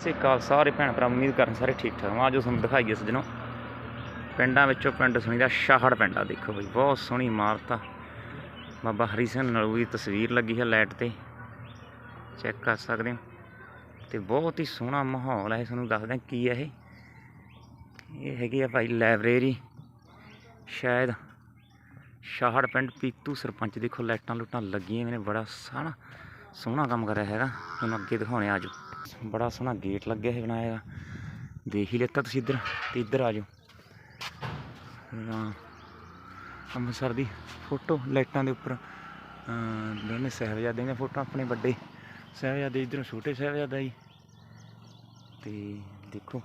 ਸਤਿ ਸ਼੍ਰੀ ਅਕਾਲ ਸਾਰੇ ਭੈਣ ਭਰਾ, ਉਮੀਦ ਕਰਨ ਸਾਰੇ ਠੀਕ ਠਾਕ ਆ। ਜੋ ਤੁਹਾਨੂੰ ਦਿਖਾਈਏ ਸੱਜਣੋ ਪਿੰਡਾਂ ਵਿੱਚੋਂ ਪਿੰਡ ਸੁਣੀਦਾ, ਸ਼ਾਹੜ ਪਿੰਡ ਆ ਦੇਖੋ ਬਈ, ਬਹੁਤ ਸੋਹਣੀ ਇਮਾਰਤ ਆ। ਬਾਬਾ ਹਰੀ ਸਿੰਘ ਨਲੂਈ ਦੀ ਤਸਵੀਰ ਲੱਗੀ ਹੈ ਲਾਈਟ ਤੇ। ਚੈੱਕ ਕਰ ਸਕਦੇ ਹੋ। ਤੇ ਬਹੁਤ ਹੀ ਸੋਹਣਾ ਮਾਹੌਲ ਹੈ ਤੁਹਾਨੂੰ ਦੱਸਦਾ ਕੀ ਹੈ ਇਹ। ਇਹ ਹੈਗੀ ਆ ਭਾਈ ਲਾਇਬ੍ਰੇਰੀ। ਸ਼ਾਇਦ ਸ਼ਾਹੜ ਪਿੰਡ ਪੀਤੂ ਸਰਪੰਚ, ਦੇਖੋ ਲਾਈਟਾਂ ਲੁਟਾਂ ਲੱਗੀਆਂ ਨੇ, ਬੜਾ ਸੋਹਣਾ ਸੋਹਣਾ ਕੰਮ ਕਰਿਆ ਹੈਗਾ। ਤੁਹਾਨੂੰ ਅੱਗੇ ਦਿਖਾਉਣੇ ਆਜੋ। ਬੜਾ ਸੋਹਣਾ ਗੇਟ ਲੱਗਿਆ ਹੈ ਬਣਾਇਆ ਹੈਗਾ। ਦੇਖ ਹੀ ਲੈਤਾ ਤੁਸੀਂ ਇੱਧਰ, ਤੇ ਇੱਧਰ ਆ ਜਾਓ। ਅੰਮ੍ਰਿਤਸਰ ਦੀ ਫੋਟੋ, ਲਾਈਟਾਂ ਦੇ ਉੱਪਰ। ਦੋਨੇ ਸਾਹਿਬਜ਼ਾਦੇ ਦੀਆਂ ਫੋਟੋ ਆਪਣੇ ਵੱਡੇ ਸਾਹਿਬਜ਼ਾਦੇ, ਇੱਧਰੋਂ ਛੋਟੇ ਸਾਹਿਬਜ਼ਾਦਾ ਜੀ। ਤੇ ਦੇਖੋ,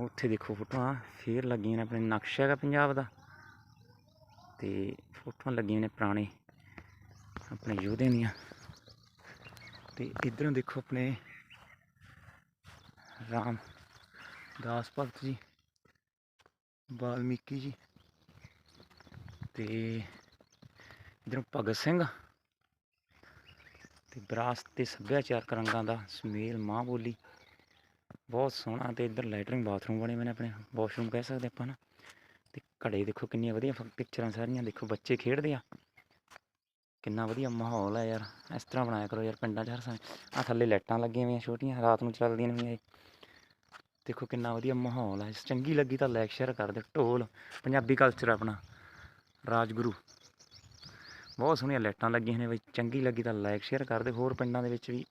ਉੱਥੇ ਦੇਖੋ ਫੋਟੋਆਂ, ਫੇਰ ਲੱਗੀਆਂ ਨੇ ਆਪਣੇ ਨਕਸ਼ਾ ਹੈਗਾ ਪੰਜਾਬ ਦਾ। ਤੇ ਫੋਟੋਆਂ ਲੱਗੀਆਂ ਨੇ ਪੁਰਾਣੇ, ਆਪਣੇ ਯੋਧਿਆਂ ਦੀਆਂ। ਤੇ ਇਧਰੋਂ ਦੇਖੋ ਆਪਣੇ ਰਾਮ ਦਾਸ ਭਗਤ ਜੀ, ਵਾਲਮੀਕੀ ਜੀ ਤੇ ਇਧਰੋਂ ਭਗਤ ਸਿੰਘ ਤੇ ਵਿਰਾਸਤ ਤੇ ਸੱਭਿਆਚਾਰਕ ਰੰਗਾਂ ਦਾ ਸੁਮੇਲ ਮਾਂ ਬੋਲੀ। ਬਹੁਤ ਸੋਹਣਾ ਤੇ ਇੱਧਰ ਲੈਟਰਿੰਗ ਬਾਥਰੂਮ ਬਣੇ ਹੋਏ ਨੇ ਆਪਣੇ, ਵਾਸ਼ਰੂਮ ਕਹਿ ਸਕਦੇ ਆਪਾਂ ਨਾ। ਤੇ ਘੜੇ ਦੇਖੋ ਕਿੰਨੀਆਂ ਵਧੀਆ ਪਿਕਚਰਾਂ ਸਾਰੀਆਂ, ਦੇਖੋ ਬੱਚੇ ਖੇਡਦੇ ਆ। ਕਿੰਨਾ ਵਧੀਆ ਮਾਹੌਲ ਹੈ ਯਾਰ, ਇਸ ਤਰ੍ਹਾਂ ਬਣਾਇਆ ਕਰੋ ਯਾਰ ਪਿੰਡਾਂ 'ਚ ਹਰ ਸਮੇਂ। ਆ ਥੱਲੇ ਲਾਈਟਾਂ ਲੱਗੀਆਂ ਹੋਈਆਂ ਛੋਟੀਆਂ, ਰਾਤ ਨੂੰ ਚੱਲਦੀਆਂ ਨੇ ਇਹ। ਦੇਖੋ ਕਿੰਨਾ ਵਧੀਆ ਮਾਹੌਲ ਹੈ ਚੰਗੀ ਲੱਗੀ ਤਾਂ ਲਾਈਕ ਸ਼ੇਅਰ ਕਰ ਦਿਓ, ਢੋਲ, ਪੰਜਾਬੀ ਕਲਚਰ ਆਪਣਾ, ਰਾਜਗੁਰੂ। ਬਹੁਤ ਸੋਹਣੀਆਂ ਲਾਈਟਾਂ ਲੱਗੀਆਂ ਨੇ ਬਈ, ਚੰਗੀ ਲੱਗੀ ਤਾਂ ਲਾਈਕ ਸ਼ੇਅਰ ਕਰ ਦਿਓ, ਹੋਰ ਪਿੰਡਾਂ ਦੇ ਵਿੱਚ ਵੀ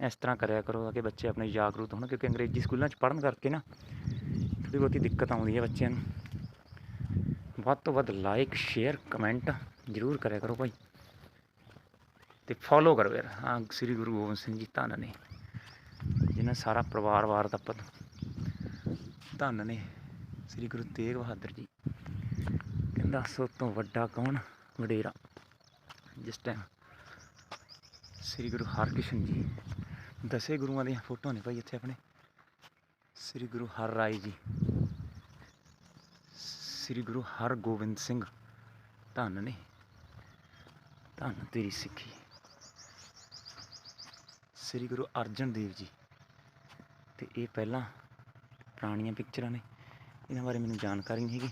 ਇਸ ਤਰ੍ਹਾਂ ਕਰਿਆ ਕਰੋ ਤਾਂ ਕਿ ਬੱਚੇ ਆਪਣੇ ਜਾਗਰੂਕ ਹੋਣ, ਕਿਉਂਕਿ ਅੰਗਰੇਜ਼ੀ ਸਕੂਲਾਂ 'ਚ ਪੜ੍ਹਨ ਕਰਕੇ ਨਾ ਥੋੜ੍ਹੀ ਬਹੁਤੀ ਦਿੱਕਤ ਆਉਂਦੀ ਹੈ ਬੱਚਿਆਂ ਨੂੰ। ਵੱਧ ਤੋਂ ਵੱਧ ਲਾਈਕ ਸ਼ੇਅਰ ਕਮੈਂਟ ਜ਼ਰੂਰ ਕਰਿਆ ਕਰੋ ਭਾਈ। ਤੇ ਫੋਲੋ ਕਰੋ ਯਾਰ। ਹਾਂ, ਸ੍ਰੀ ਗੁਰੂ ਗੋਬਿੰਦ ਸਿੰਘ ਜੀ, ਧੰਨ ਨੇ। ਜਿਨ੍ਹਾਂ ਸਾਰਾ ਪਰਿਵਾਰ ਵਾਰ ਦਾ ਪਤ ਧੰਨ ਨੇ। ਸ੍ਰੀ ਗੁਰੂ ਤੇਗ ਬਹਾਦਰ ਜੀ। ਕਹਿੰਦਾ, ਸਭ ਤੋਂ ਵੱਡਾ ਕੌਣ? ਵਡੇਰਾ। ਜਿਸ ਟਾਈਮ ਸ੍ਰੀ ਗੁਰੂ ਹਰਕ੍ਰਿਸ਼ਨ ਜੀ ਦਸੇ ਗੁਰੂਆਂ ਦੀਆਂ ਫੋਟੋਆਂ ਨੇ ਭਾਈ ਇੱਥੇ ਆਪਣੇ। ਸ੍ਰੀ ਗੁਰੂ ਹਰ ਰਾਏ ਜੀ। ਸ੍ਰੀ ਗੁਰੂ ਹਰਗੋਬਿੰਦ ਸਿੰਘ ਧੰਨ ਨੇ। ਧੰਨ ਤੇਰੀ ਸਿੱਖੀ। ਸ੍ਰੀ ਗੁਰੂ ਅਰਜਨ ਦੇਵ ਜੀ। ਤੇ ਇਹ ਪਹਿਲਾਂ ਪੁਰਾਣੀਆਂ ਪਿਕਚਰਾਂ ਨੇ। ਇਹਨਾਂ ਬਾਰੇ ਮੈਨੂੰ ਜਾਣਕਾਰੀ ਨਹੀਂ ਹੈਗੀ।